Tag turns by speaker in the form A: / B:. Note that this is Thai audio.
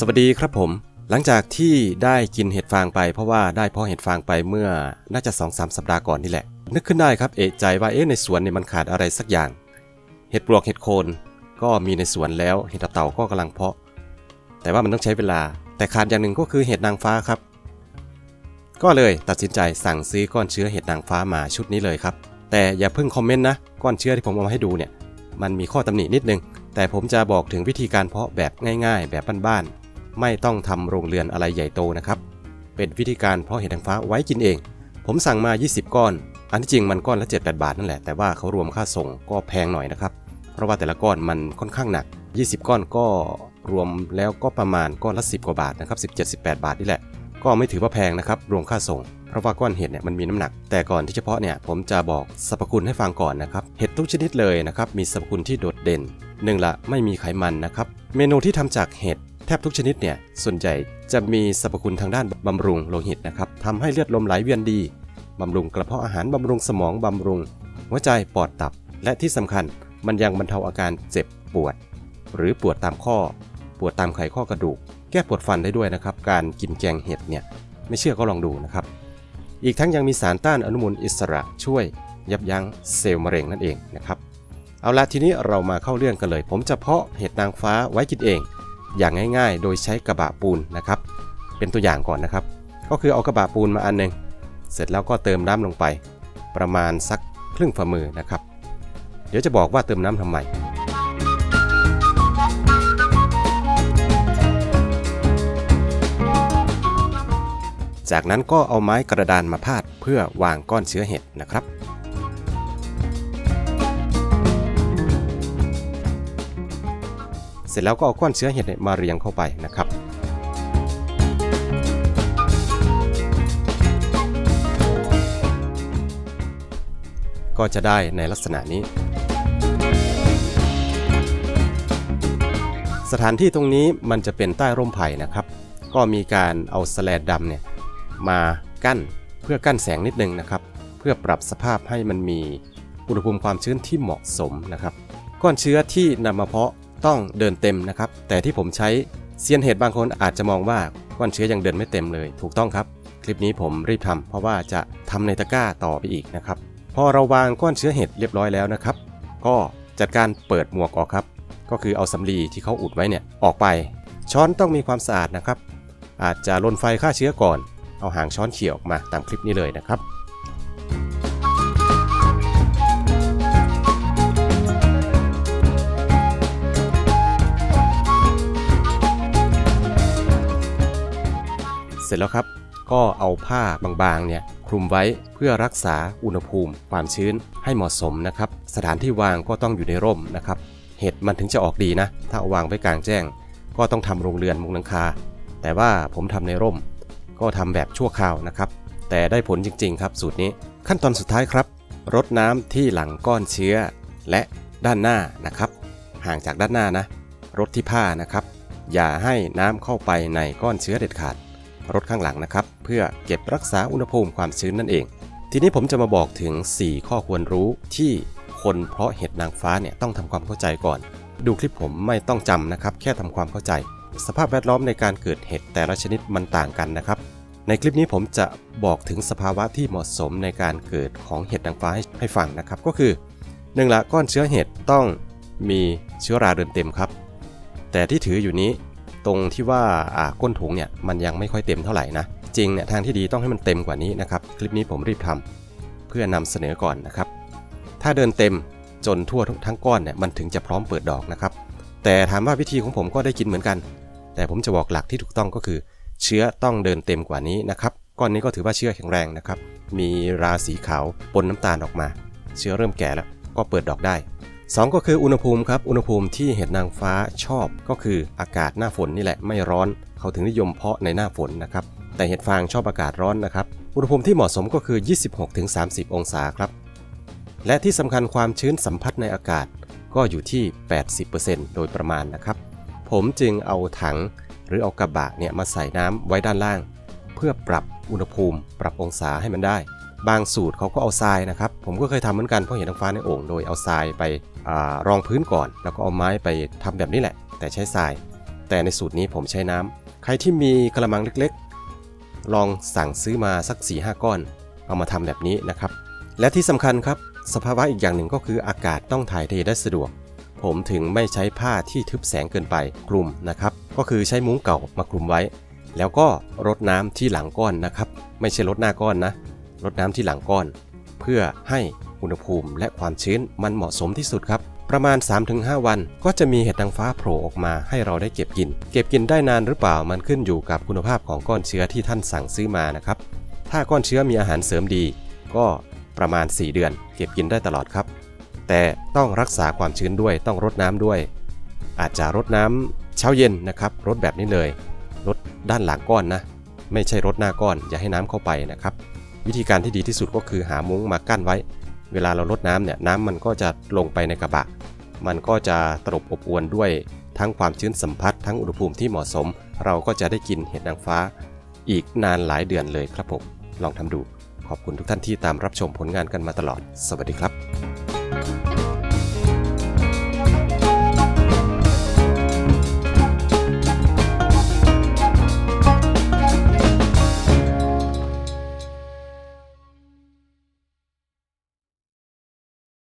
A: สวัสดีครับผม หลังจากที่ได้กินเห็ดฟางไปเพราะว่าได้เพาะเห็ดฟางไปเมื่อน่าจะ2อสสัปดาห์ก่อนนี่แหละ นึกขึ้นได้ครับเอะใจว่าเอ๊ะในสวนเนี่ยมันขาดอะไรสักอย่าง เห็ดปลวกเห็ดโคนก็มีในสวนแล้วเห็ดตับเต่าก็กำลังเพาะ แต่ว่ามันต้องใช้เวลา แต่ขาดอย่างหนึ่งก็คือเห็ดนางฟ้าครับ ก็เลยตัดสินใจสั่งซื้อก้อนเชื้อเห็ดนางฟ้ามาชุดนี้เลยครับ แต่อย่าเพิ่งคอมเมนต์นะก้อนเชื้อที่ผมเอามาให้ดูเนี่ยมันมีข้อตำหนินิดนึงแต่ผมจะบอกถึงวิธีการเพาะแบบง่าย ๆ แบบบ้านๆ ไม่ต้องทำโรงเรือนอะไรใหญ่โตนะครับ เป็นวิธีการเพาะเห็ดนางฟ้าไว้กินเอง ผมสั่งมา 20 ก้อน อันที่จริงมันก้อนละ 7-8 บาทนั่นแหละ แต่ว่าเขารวมค่าส่งก็แพงหน่อยนะครับ เพราะว่าแต่ละก้อนมันค่อนข้างหนัก 20 ก้อนก็รวมแล้วก็ประมาณก้อนละ 10 กว่าบาทนะครับ17-18 บาทนี่แหละ ก็ไม่ถือว่าแพงนะครับรวมค่าส่งเพราะว่าก้อนเห็ดเนี่ยมันมีน้ำหนัก แต่ก่อนที่จะเพาะเนี่ยผมจะบอกสรรพคุณให้ฟังก่อนนะครับ เห็ดทุกชนิดเลยนะครับ มีสรรพคุณที่โดดเด่นหนึ่งละไม่มีไขมันนะครับ เมนูที่ทำจากเห็ด แทบทุกชนิดเนี่ยส่วนใหญ่จะมีสรรพคุณทางด้านบำรุงโลหิตนะครับทำให้เลือดลมไหลเวียนดีบำรุงกระเพาะอาหารบำรุงสมองบำรุง หัวใจปอดตับ และที่สำคัญมันยังบรรเทาอาการเจ็บปวด หรือปวดตามข้อ ปวดตามไขข้อกระดูก แก้ปวดฟันได้ด้วยนะครับ การกินแกงเห็ดเนี่ยไม่เชื่อก็ลองดูนะครับ อีกทั้งยังมีสารต้านอนุมูลอิสระช่วยยับยั้งเซลล์มะเร็งนั่นเองนะครับ เอาละทีนี้เรามาเข้าเรื่องกันเลย ผมจะเพาะเห็ดนางฟ้าไว้กินเอง อย่างง่าย ๆ โดยใช้กระบะปูนนะครับ เป็นตัวอย่างก่อนนะครับ ก็คือเอากระบะปูนมาอันหนึ่งเสร็จแล้วก็เติมน้ำลงไป ประมาณสักครึ่งฝ่ามือนะครับ เดี๋ยวจะบอกว่าเติมน้ำทำไมจากนั้นก็เอาไม้กระดานมาพาดเพื่อวางก้อนเชื้อเห็ดนะครับ เสร็จแล้วก็เอาก้อนเชื้อเห็ดมาเรียงเข้าไปนะครับก็จะได้ในลักษณะนี้ สถานที่ตรงนี้มันจะเป็นใต้ร่มไผ่นะครับ ก็มีการเอาสแลดดำเนี่ยมากั้นเพื่อกั้นแสงนิดนึงนะครับ เพื่อปรับสภาพให้มันมีอุณหภูมิความชื้นที่เหมาะสมนะครับ ก้อนเชื้อที่นำมาเพาะ ต้องเดินเต็มนะครับ แต่ที่ผมใช้เซียนเห็ดบางคนอาจจะมองว่าก้อนเชื้อยังเดินไม่เต็มเลย ถูกต้องครับ คลิปนี้ผมรีบทำเพราะว่าจะทำในตะกร้าต่อไปอีกนะครับ พอเราวางก้อนเชื้อเห็ดเรียบร้อยแล้วนะครับ ก็จัดการเปิดหมวกออกครับ ก็คือเอาสำลีที่เขาอุดไว้เนี่ยออกไป ช้อนต้องมีความสะอาดนะครับ อาจจะลนไฟฆ่าเชื้อก่อน เอาหางช้อนเขี่ยออกมาตามคลิปนี้เลยนะครับ เสร็จแล้วครับ ก็เอาผ้าบางๆเนี่ยคลุมไว้เพื่อรักษาอุณหภูมิ ความชื้นให้เหมาะสมนะครับ สถานที่วางก็ต้องอยู่ในร่มนะครับ เห็ดมันถึงจะออกดีนะ ถ้าเอาวางไว้กลางแจ้ง ก็ต้องทำโรงเรือนมุงหลังคา แต่ว่าผมทำในร่ม ก็ทำแบบชั่วคราวนะครับ แต่ได้ผลจริง ๆ ครับ สูตรนี้ขั้นตอนสุดท้ายครับรดน้ำที่หลังก้อนเชื้อ และด้านหน้านะครับ ห่างจากด้านหน้านะรดที่ผ้านะครับ อย่าให้น้ำเข้าไปในก้อนเชื้อเด็ดขาด รถข้างหลังนะครับ เพื่อเก็บรักษาอุณหภูมิความชื้นนั่นเอง ทีนี้ผมจะมาบอกถึง 4 ข้อควรรู้ที่คนเพราะเห็ดนางฟ้าเนี่ยต้องทำความเข้าใจก่อน ดูคลิปผมไม่ต้องจำนะครับ แค่ทำความเข้าใจ สภาพแวดล้อมในการเกิดเห็ดแต่ละชนิดมันต่างกันนะครับ ในคลิปนี้ผมจะบอกถึงสภาวะที่เหมาะสมในการเกิดของเห็ดนางฟ้าให้ให้ฟังนะครับ ก็คือหนึ่งละก้อนเชื้อเห็ดต้องมีเชื้อราเดินเต็มครับ แต่ที่ถืออยู่นี้ ตรงที่ว่าก้นถุงเนี่ยมันยังไม่ค่อยเต็มเท่าไหร่นะ จริงเนี่ยทางที่ดีต้องให้มันเต็มกว่านี้นะครับ คลิปนี้ผมรีบทำเพื่อนำเสนอก่อนนะครับ ถ้าเดินเต็มจนทั่วทั้งก้อนเนี่ยมันถึงจะพร้อมเปิดดอกนะครับ แต่ถามว่าวิธีของผมก็ได้กินเหมือนกัน แต่ผมจะบอกหลักที่ถูกต้องก็คือ เชื้อต้องเดินเต็มกว่านี้นะครับ ก้อนนี้ก็ถือว่าเชื้อแข็งแรงนะครับ มีราสีขาวปนน้ำตาลออกมา เชื้อเริ่มแก่แล้วก็เปิดดอกได้ 2 ก็คืออุณหภูมิครับอุณหภูมิที่เห็ดนางฟ้าชอบก็คืออากาศหน้าฝนนี่แหละไม่ร้อน เขาถึงนิยมเพาะในหน้าฝนนะครับแต่เห็ดฟางชอบอากาศร้อนนะครับอุณหภูมิที่เหมาะสมก็คือ 26-30 องศาครับและที่สำคัญความชื้นสัมผัสในอากาศก็อยู่ที่ 80%โดยประมาณนะครับ ผมจึงเอาถังหรือเอากระบะเนี่ยมาใส่น้ำไว้ด้านล่าง เพื่อปรับอุณหภูมิ ปรับองศาให้มันได้ บางสูตรเขาก็เอาทรายนะครับ ผมก็เคยทำเหมือนกันเพราะเห็นนางฟ้าในโอ่งโดยเอาทรายไป รองพื้นก่อน แล้วก็เอาไม้ไปทำแบบนี้แหละ แต่ใช้ทราย แต่ในสูตรนี้ผมใช้น้ำใครที่มีกระมังเล็กๆ ลองสั่งซื้อมาสัก4-5ก้อน เอามาทำแบบนี้นะครับ และที่สำคัญครับ สภาวะอีกอย่างหนึ่งก็คืออากาศต้องถ่ายเทได้สะดวก ผมถึงไม่ใช้ผ้าที่ทึบแสงเกินไปคลุมนะครับ ก็คือใช้มุ้งเก่ามาคลุมไว้ แล้วก็รดน้ำที่หลังก้อนนะครับ ไม่ใช่รดหน้าก้อนนะรดน้ำที่หลังก้อน เพื่อให้ อุณหภูมิและความชื้นมันเหมาะสมที่สุดครับ ประมาณ 3-5 วันก็จะมีเห็ดนางฟ้าโผล่ออกมาให้เราได้เก็บกิน เก็บกินได้นานหรือเปล่ามันขึ้นอยู่กับคุณภาพของก้อนเชื้อที่ท่านสั่งซื้อมานะครับ ถ้าก้อนเชื้อมีอาหารเสริมดี ก็ประมาณ 4 เดือน เก็บกินได้ตลอดครับ แต่ต้องรักษาความชื้นด้วยต้องรดน้ำด้วย อาจจะรดน้ำเช้าเย็นนะครับรดแบบนี้เลยรดด้านหลังก้อนนะไม่ใช่รดหน้าก้อนอย่าให้น้ำเข้าไปนะครับ วิธีการที่ดีที่สุดก็คือหามุ้งมากั้นไว้ เวลาเราลดน้ำเนี่ยน้ำมันก็จะลงไปในกระบะ มันก็จะตลบอบอวนด้วยทั้งความชื้นสัมผัสทั้งอุณหภูมิที่เหมาะสม เราก็จะได้กินเห็ดนางฟ้า อีกนานหลายเดือนเลยครับผม ลองทำดู ขอบคุณทุกท่านที่ตามรับชมผลงานกันมาตลอด สวัสดีครับ